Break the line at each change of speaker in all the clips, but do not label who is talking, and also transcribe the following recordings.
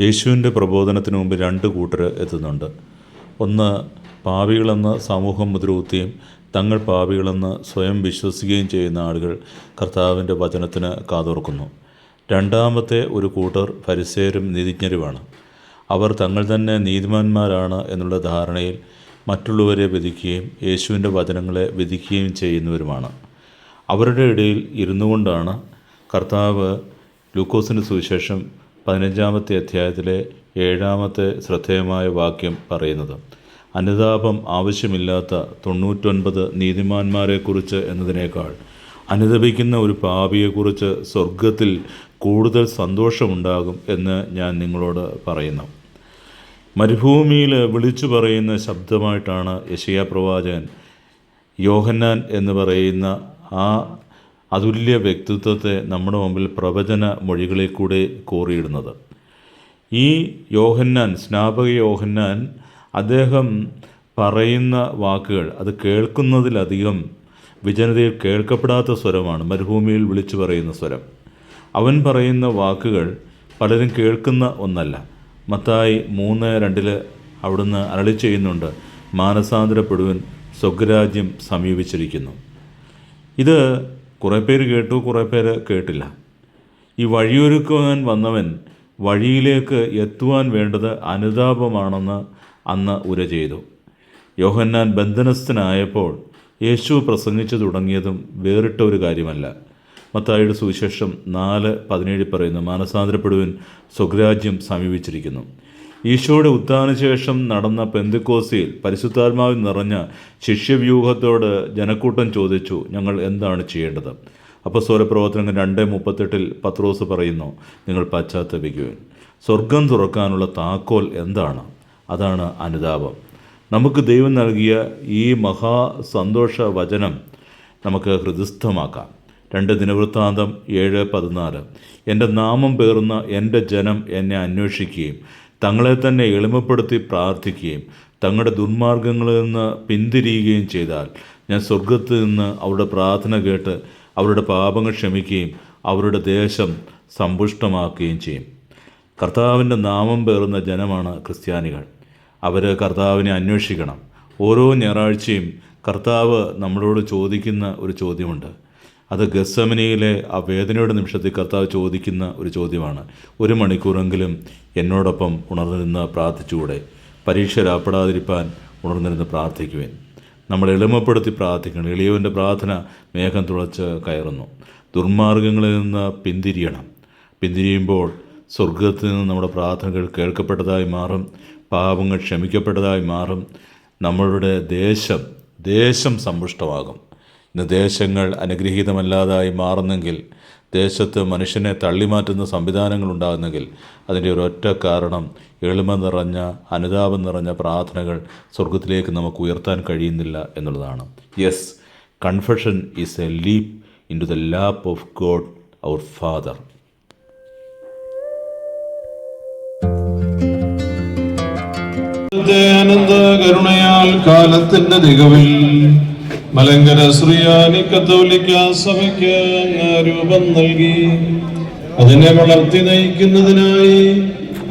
യേശുവിന്റെ പ്രബോധനത്തിന് മുമ്പ് രണ്ട് കൂട്ടർ എത്തുന്നുണ്ട്. ഒന്ന് പാപികളെന്ന് സമൂഹം മുദ്രകുത്തുകയും തങ്ങൾ പാപികളെന്ന് സ്വയം വിശ്വസിക്കുകയും ചെയ്യുന്ന ആളുകൾ കർത്താവിന്റെ വചനത്തിന് കാതോർക്കുന്നു. രണ്ടാമത്തെ ഒരു കൂട്ടർ പരിസേരും നീതിജ്ഞരുമാണ്. അവർ തങ്ങൾ തന്നെ നീതിമാന്മാരാണ് എന്നുള്ള ധാരണയിൽ മറ്റുള്ളവരെ വിധിക്കുകയും യേശുവിന്റെ വചനങ്ങളെ വിധിക്കുകയും ചെയ്യുന്നവരുമാണ്. അവരുടെ ഇടയിൽ ഇരുന്നുകൊണ്ടാണ് കർത്താവ് ലൂക്കോസിന്റെ സുവിശേഷം പതിനഞ്ചാമത്തെ അധ്യായത്തിലെ ഏഴാമത്തെ ശ്രദ്ധേയമായ വാക്യം പറയുന്നത്. അനുതാപം ആവശ്യമില്ലാത്ത തൊണ്ണൂറ്റൊൻപത് നീതിമാന്മാരെക്കുറിച്ച് എന്നതിനേക്കാൾ അനുതപിക്കുന്ന ഒരു പാപിയെക്കുറിച്ച് സ്വർഗത്തിൽ കൂടുതൽ സന്തോഷമുണ്ടാകും എന്ന് ഞാൻ നിങ്ങളോട് പറയുന്നു. മരുഭൂമിയിൽ വിളിച്ചു പറയുന്ന ശബ്ദമായിട്ടാണ് യശയാ പ്രവാചകൻ യോഹന്നാൻ എന്ന് പറയുന്ന ആ അതുല്യ വ്യക്തിത്വത്തെ നമ്മുടെ മുമ്പിൽ പ്രവചന മൊഴികളിൽ കൂടെ കോറിയിടുന്നത്. ഈ യോഹന്നാൻ സ്നാപക യോഹന്നാൻ അദ്ദേഹം പറയുന്ന വാക്കുകൾ അത് കേൾക്കുന്നതിലധികം വിജനതയിൽ കേൾക്കപ്പെടാത്ത സ്വരമാണ് മരുഭൂമിയിൽ വിളിച്ചു പറയുന്ന സ്വരം. അവൻ പറയുന്ന വാക്കുകൾ പലരും കേൾക്കുന്ന ഒന്നല്ല. മത്തായി മൂന്ന് രണ്ടിൽ അവിടുന്ന് അരളി ചെയ്യുന്നുണ്ട് മാനസാന്തരപ്പെടുവൻ സ്വഗ്രാജ്യം സമീപിച്ചിരിക്കുന്നു. ഇത് കുറേ പേര് കേട്ടു കുറേ പേര് കേട്ടില്ല. ഈ വഴിയൊരുക്കുവാൻ വന്നവൻ വഴിയിലേക്ക് എത്തുവാൻ വേണ്ടത് അനുതാപമാണെന്ന് അന്ന് ഉര ചെയ്തു. യോഹന്നാൻ ബന്ധനസ്ഥനായപ്പോൾ യേശു പ്രസംഗിച്ചു തുടങ്ങിയതും വേറിട്ട ഒരു കാര്യമല്ല. മത്തായുടെ സുവിശേഷം നാല് പതിനേഴ് പറയുന്നു മാനസാന്തരപ്പെടുവൻ സ്വഗ്രാജ്യം സമീപിച്ചിരിക്കുന്നു. ഈശോയുടെ ഉത്ഥാനശേഷം നടന്ന പെന്തുക്കോസിയിൽ പരിശുദ്ധാത്മാവിൽ നിറഞ്ഞ ശിഷ്യവ്യൂഹത്തോട് ജനക്കൂട്ടം ചോദിച്ചു ഞങ്ങൾ എന്താണ് ചെയ്യേണ്ടത്? അപ്പോൾ സ്വരപ്രവർത്തനങ്ങൾ രണ്ട് മുപ്പത്തെട്ടിൽ പത്രോസ് പറയുന്നു നിങ്ങൾ പശ്ചാത്തപിക്കുവിൻ. സ്വർഗം തുറക്കാനുള്ള താക്കോൽ എന്താണ്? അതാണ് അനുതാപം. നമുക്ക് ദൈവം നൽകിയ ഈ മഹാ സന്തോഷ വചനം നമുക്ക് ഹൃദയസ്ഥമാക്കാം. രണ്ട് ദിനവൃത്താന്തം ഏഴ് പതിനാല്. എന്റെ നാമം പേറുന്ന എന്റെ ജനം എന്നെ അന്വേഷിക്കുകയും തങ്ങളെ തന്നെ എളിമപ്പെടുത്തി പ്രാർത്ഥിക്കുകയും തങ്ങളുടെ ദുർമാർഗങ്ങളിൽ നിന്ന് പിന്തിരിയുകയും ചെയ്താൽ ഞാൻ സ്വർഗത്തിൽ നിന്ന് അവരുടെ പ്രാർത്ഥന കേട്ട് അവരുടെ പാപങ്ങൾ ക്ഷമിക്കുകയും അവരുടെ ദേശം സമ്പുഷ്ടമാക്കുകയും ചെയ്യും. കർത്താവിന്റെ നാമം പേറുന്ന ജനമാണ് ക്രിസ്ത്യാനികൾ. അവർ കർത്താവിനെ അന്വേഷിക്കണം. ഓരോ ഞായറാഴ്ചയും കർത്താവ് നമ്മളോട് ചോദിക്കുന്ന ഒരു ചോദ്യമുണ്ട്. അത് ഗസമനിയിലെ ആ വേദനയുടെ നിമിഷത്തിൽ കർത്താവ് ചോദിക്കുന്ന ഒരു ചോദ്യമാണ്. ഒരു മണിക്കൂറെങ്കിലും എന്നോടൊപ്പം ഉണർന്നിരുന്ന് പ്രാർത്ഥിച്ചുകൂടെ? പരീക്ഷ രാപ്പെടാതിരിപ്പാൻ ഉണർന്നിരുന്ന് പ്രാർത്ഥിക്കുവാൻ. നമ്മൾ എളിമപ്പെടുത്തി പ്രാർത്ഥിക്കണം. എളിയവന്റെ പ്രാർത്ഥന മേഘം തുളച്ച് കയറുന്നു. ദുർമാർഗങ്ങളിൽ നിന്ന് പിന്തിരിയണം. പിന്തിരിയുമ്പോൾ സ്വർഗത്തിൽ നിന്ന് നമ്മുടെ പ്രാർത്ഥനകൾ കേൾക്കപ്പെട്ടതായി മാറും. പാപങ്ങൾ ക്ഷമിക്കപ്പെട്ടതായി മാറും. നമ്മളുടെ ദേശം ദേശം സമ്പുഷ്ടമാകും. ഇന്ന് ദേശങ്ങൾ അനുഗ്രഹീതമല്ലാതായി മാറുന്നെങ്കിൽ ദേശത്ത് മനുഷ്യനെ തള്ളിമാറ്റുന്ന സംവിധാനങ്ങൾ ഉണ്ടാകുന്നെങ്കിൽ അതിന്റെ ഒരൊറ്റ കാരണം എളിമ നിറഞ്ഞ അനുതാപം നിറഞ്ഞ പ്രാർത്ഥനകൾ സ്വർഗത്തിലേക്ക് നമുക്ക് ഉയർത്താൻ കഴിയുന്നില്ല എന്നുള്ളതാണ്. Yes confession is a leap into the lap of God our Father
കരുണയാൽ കാലത്തിന്റെ തികവിൽ മലങ്കര ശ്രീയാനി കത്തോലിക്ക സഭയ്ക്ക് രൂപം നൽകി. അതിനെ വളർത്തി നയിക്കുന്നതിനായി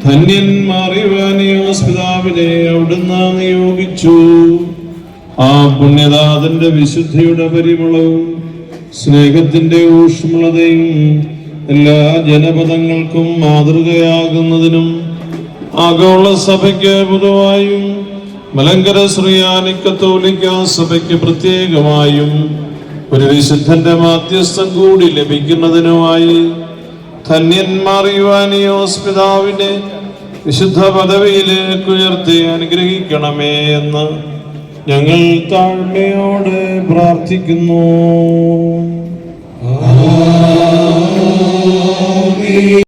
ധന്യന്മാറിവാനിയോസ് പിതാവിനെ അവിടുന്ന് നിയോഗിച്ചു. ആ പുണ്യനാഥന്റെ വിശുദ്ധിയുടെ പരിമളവും സ്നേഹത്തിന്റെ ഊഷ്മളതയും എല്ലാ ജനപദങ്ങൾക്കും മാതൃകയാകുന്നതിനും ആഗോള സഭയ്ക്ക് പൊതുവായും മലങ്കര ശ്രീയാനി കത്തോലിക്ക സഭയ്ക്ക് പ്രത്യേകമായും ഒരു വിശുദ്ധന്റെ മാധ്യസ്ഥം കൂടി ലഭിക്കുന്നതിനുമായി ധന്യന്മാർ യുവാനിയോസ് പിതാവിനെ വിശുദ്ധ പദവിയിലേക്ക് ഉയർത്തി അനുഗ്രഹിക്കണമേ എന്ന് ഞങ്ങൾ താഴ്മയോടെ പ്രാർത്ഥിക്കുന്നു.